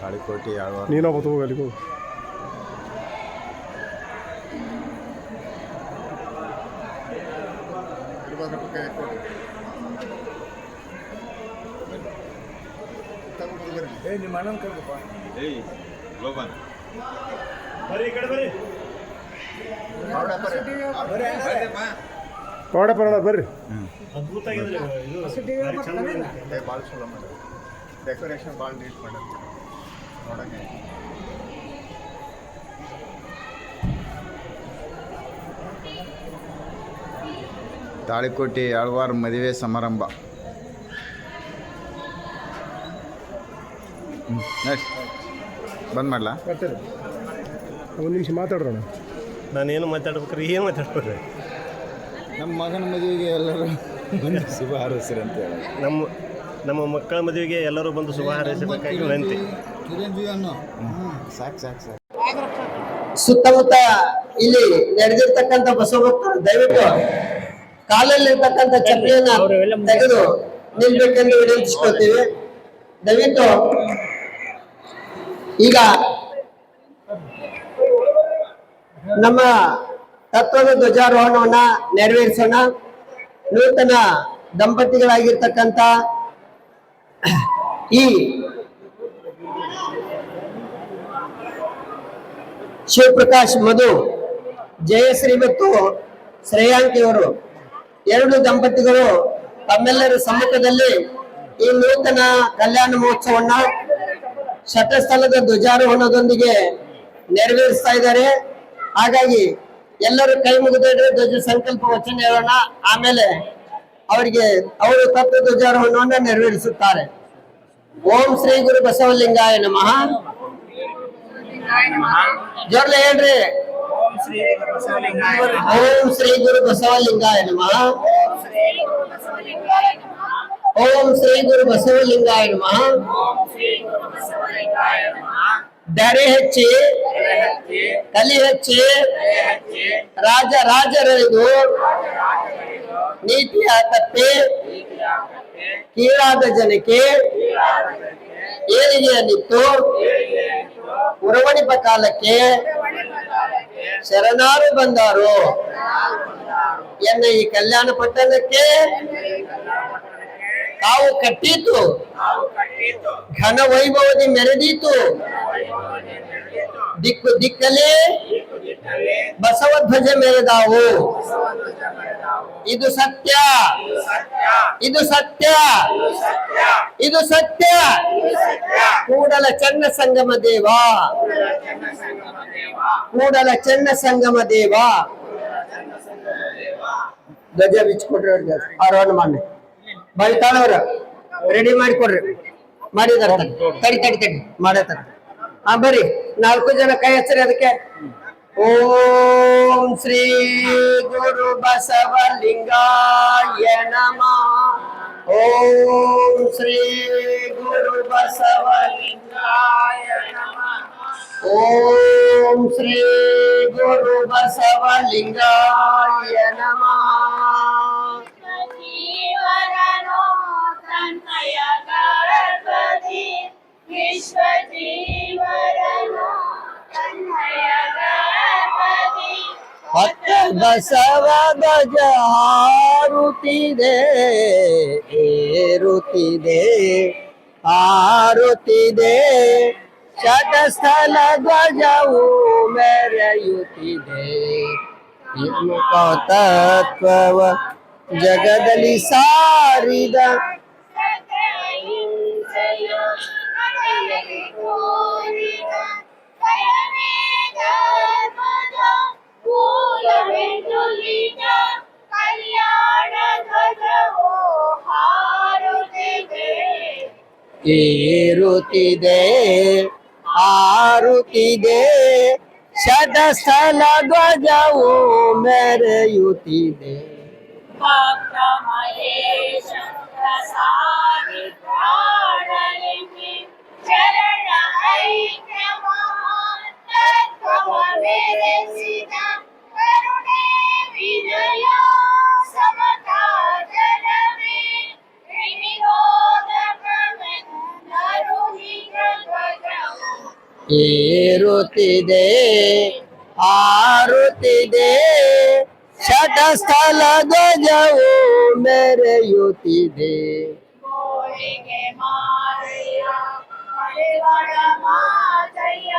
ತಾಳಿಕೋಟಿ ನೀನೊಬ್ಬ ತಗೋ ಅಲ್ಲಿಗೆ ಏ ನಿಮ್ಮ ಅಣ್ಣನ ಕರ್ಕಪ್ಪ. ಏಯ್ ಲೋಬನ್ ನೋಡಪ್ಪ ನೋಡ ಬರ್ರಿ. ಏ ಭಾಳ ಚಲೋ ಡೆಕೋರೇಷನ್ ಭಾಳ ನೀಟ್ ಮಾಡ್ಯಾರ ನೋಡಕ್ಕೆ ತಾಳಿಕೋಟಿ ಆಳ್ವಾರ್ ಮದುವೆ ಸಮಾರಂಭ. ನೆಕ್ಸ್ಟ್ ಬಂದ್ ಮಾಡ್ಲಾ? ಬರ್ತೀರಿ. ಒಂದು ನಿಮಿಷ ಮಾತಾಡ್ರೋಣ. ನಾನೇನು ಮಾತಾಡ್ಬೇಕ್ರಿ? ಏನು ಮಾತಾಡ್ಬೇಕ್ರಿ? ನಮ್ಮ ಮಗನ ಮದುವೆಗೆ ಎಲ್ಲರೂ ಬಂದು ಶುಭ ಹಾರೈಸ್ರಿ ಅಂತ ಹೇಳಿ. ನಮ್ಮ ನಮ್ಮ ಮಕ್ಕಳ ಮದುವೆಗೆ ಎಲ್ಲರೂ ಬಂದು ಶುಭ ಹಾರೈಸಬೇಕಾಗಿ ವಿನಂತಿ. ಚಿರಂಜೀವಿ ಅನ್ನೋ ಸಾಕು ಸಾಕು ಸಾಕು. ಸುತ್ತಮುತ್ತ ಇಲ್ಲಿ ನಡೆದಿರ್ತಕ್ಕಂಥ ಬಸವ ಭಕ್ತರು ದಯವಿಟ್ಟು ಕಾಲಲ್ಲಿರ್ತಕ್ಕಂಥ ಚಪ್ಪಲಿಯನ್ನ ತೆಗೆದು ನಿಲ್ಬೇಕೆಂದು ವಿನಂತಿಸ್ಕೊಳ್ತೀವಿ. ದಯವಿಟ್ಟು ಈಗ ನಮ್ಮ ತತ್ವದ ಧ್ವಜಾರೋಹಣವನ್ನ ನೆರವೇರಿಸೋಣ. ನೂತನ ದಂಪತಿಗಳಾಗಿರ್ತಕ್ಕಂಥ ಈ ಶಿವಪ್ರಕಾಶ್ ಮಧು, ಜಯಶ್ರೀ ಮತ್ತು ಶ್ರೇಯಾಂಕಿಯವರು, ಎರಡು ದಂಪತಿಗಳು ತಮ್ಮೆಲ್ಲರ ಸಮ್ಮುಖದಲ್ಲಿ ಈ ನೂತನ ಕಲ್ಯಾಣ ಮಹೋತ್ಸವನ್ನ ಶತಸ್ಥಲದ ಧ್ವಜಾರೋಹಣದೊಂದಿಗೆ ನೆರವೇರಿಸ್ತಾ ಇದ್ದಾರೆ. ಹಾಗಾಗಿ ಎಲ್ಲರೂ ಕೈ ಮುಗಿದ್ರೆ ಧ್ವಜ ಸಂಕಲ್ಪ ವಚನ ಹೇಳೋಣ. ಆಮೇಲೆ ಅವರಿಗೆ ಅವರು ತತ್ವ ಧ್ವಜಾರೋಹಣವನ್ನ ನೆರವೇರಿಸುತ್ತಾರೆ ಓಂ ಶ್ರೀ ಗುರು ಬಸವಲಿಂಗಾಯ ನಮಃ ಜೋರ್ಲೆ ಹೇಳ್ರಿ ಓಂ ಶ್ರೀ ಗುರು ಬಸವಲಿಂಗಾಯ ನಮಃ ಓಂ ಶ್ರೀ ಗುರು ಬಸವಲಿಂಗಾಯ ನಮಃ ದರೆ ಹಚ್ಚಿ ಕಲಿ ಹಚ್ಚಿ ರಾಜ ರಾಜರದು ನೀತಿಯ ತಪ್ಪಿ ಕೀಳಾದ ಜನಕ್ಕೆ ಏಳಿಗೆಯ ನಿತ್ತು ಉರವಣಿಪ ಕಾಲಕ್ಕೆ ಶರಣಾರು ಬಂದಾರು. ಎನ್ನ ಈ ಕಲ್ಯಾಣ ಪಟ್ಟಣಕ್ಕೆ ತಾವು ಕಟ್ಟಿತು ಘನ ವೈಭವದಿ ಮೆರೆದೀತು. ದಿಕ್ಕು ದಿಕ್ಕಲೇ ಬಸವ ಬಸವಧ್ವಜ ಮೆರೆದಾವು. ಇದು ಸತ್ಯ. ಇದು ಸತ್ಯ. ಇದು ಸತ್ಯ. ಕೂಡಲ ಚನ್ನ ಸಂಗಮ ದೇವ. ಕೂಡಲ ಚನ್ನ ಸಂಗಮ ದೇವ. ಧ್ವಜ ಬಿಚ್ಕೊಡ್ರಿ ಆರೋಹಣ ಮಾಡಿ. ಬೈತಾಳವ್ರ ರೆಡಿ ಮಾಡಿ ಕೊಡ್ರಿ ಮಾಡಿದಾರ ತಡಿ ತಡಿ ತಡಿ ಮಾಡತ್ತಾರ ಹಾ ಬರ್ರಿ ನಾಲ್ಕು ಜನ ಕೈ ಹಚ್ಚರಿ ಅದಕ್ಕೆ. ஓம் ஸ்ரீ குரு பசவலிங்காய நம. ஓம் ஸ்ரீ குரு பசவலிங்காய நம. ஓம் ஸ்ரீ குரு பசவலிங்காய நம. ஜீவரனோ தன்மய கர்பதி விஸ்வ ಬಸವ ಗಜ ಹಾರುತ್ತಿದೆ ಏರುತ್ತಿದೆ ಹಾರುತ್ತಿದೆ ಶತಸ್ಥಲ ಧ್ವಜವು ಮೆರೆಯುತ್ತಿದೆ ಇಮ್ಮುಖ ತತ್ವವ ಜಗದಲ್ಲಿ ಸಾರಿದ ಏರುತ್ತಿದೆ ಹಾರುತ್ತಿದೆ ಶತಸ್ಥಲ ಧ್ವಜವು ಮೆರೆಯುತ್ತಿದೆ ಭಕ್ತ ಮಹೇಶ ಪ್ರಸಾದಿ ಪ್ರಾಣಲಿಂಗಿ ಚರಣ ಐಕ್ಯ ಮಹಾತತ್ವವ ಏರುತ್ತಿದೆ ಆರುತ್ತಿದೆ ಶಟಸ್ಥಲ ಧ್ವಜವು ಮೆರೆಯುತ್ತಿದೆ ಗೋಳಿಗೆ ಮಾರಯ್ಯ ಮಲೆವಾಡ ಮಾದಯ್ಯ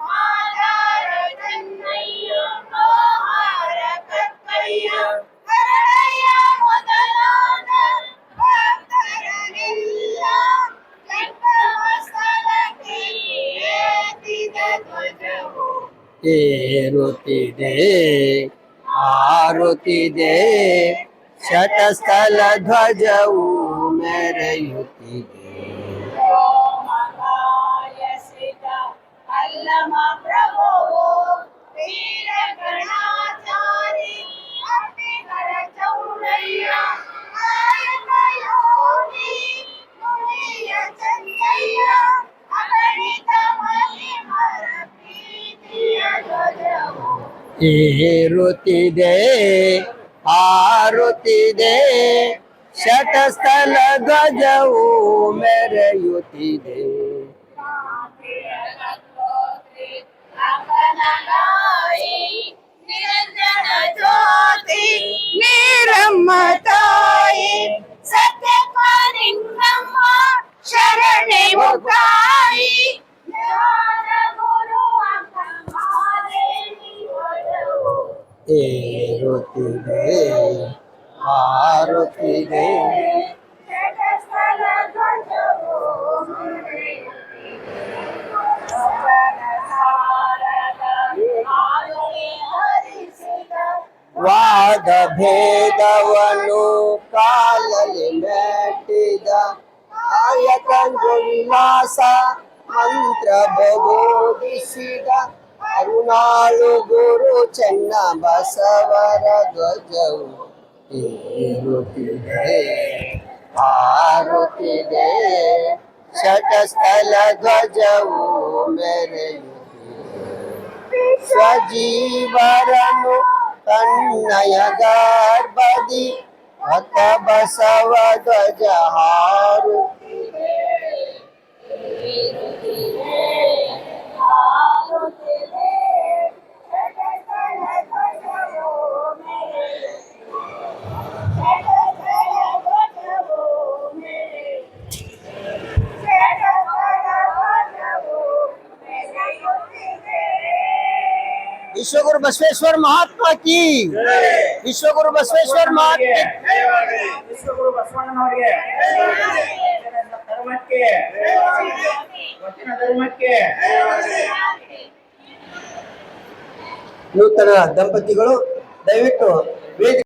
ಮಾದಾರ ಚೆನ್ನಯ್ಯ ಏರುತ್ತಿದೆ ಆರುತ್ತಿದೆ ಶಟಸ್ಥಲ ಧ್ವಜವು ಮೆರೆಯುತ್ತಿದೆ ವ್ಯೋಮಕಾಯಸಿತ ಅಲ್ಲಮ ಪ್ರಭುವು ವೀರ ಏರುತ್ತಿದೆ ಆರುತ್ತಿದೆ ಶಟಸ್ಥಲ ಧ್ವಜವು ಮೆರೆಯುತ್ತಿದೆ ನಿರಂಜನ ಜ್ಯೋತಿ ನೀರಮ್ಮ ತಾಯಿ ಸತ್ಯಪಾಲಿಂಗಮ್ಮ ಶರಣೆ ಮುಖಾಯಿ ಒಲವು ಏರುತ್ತಿದೆ ಆರುತ್ತಿದೆ ಜಗಸ್ಥಲ ಧ್ವಜವು ಹರಿಸಿದ ವಾದ ಭೇದವನ್ನು ಕಾಲಲ್ಲಿ ಮೆಟ್ಟಿದ ಆಯಕಂದು ವಿಲಾಸ ಮಂತ್ರ ಬೋಧಿಸಿದ ಅರುಣಾಳು ಗುರು ಚೆನ್ನ ಬಸವರ ಧ್ವಜವು ಏರುತ್ತಿದೆ ಆರುತ್ತಿದೆ ಶಟಸ್ಥಲ ಧ್ವಜವು ಮೆರೆಯುತ್ತಿದೆ ಸ್ವಜೀವರನು ತನ್ನಯ ಗರ್ಭದಿ ಹೊತ್ತ ಬಸವ ಧ್ವಜ ಹಾರುತ್ತಿದೆ ವಿಶ್ವಗುರು ಬಸವೇಶ್ವರ ಮಹಾತ್ಮ ಕಿ. ವಿಶ್ವಗುರು ಬಸವೇಶ್ವರ ಮಹಾತ್ಮ ವಿಶ್ವಗುರು ಬಸವಣ್ಣನವರಿಗೆ. ಧರ್ಮಕ್ಕೆ. ವಚನ ಧರ್ಮಕ್ಕೆ. ನೂತನ ದಂಪತಿಗಳು ದಯವಿಟ್ಟು ವೇದಿಕೆ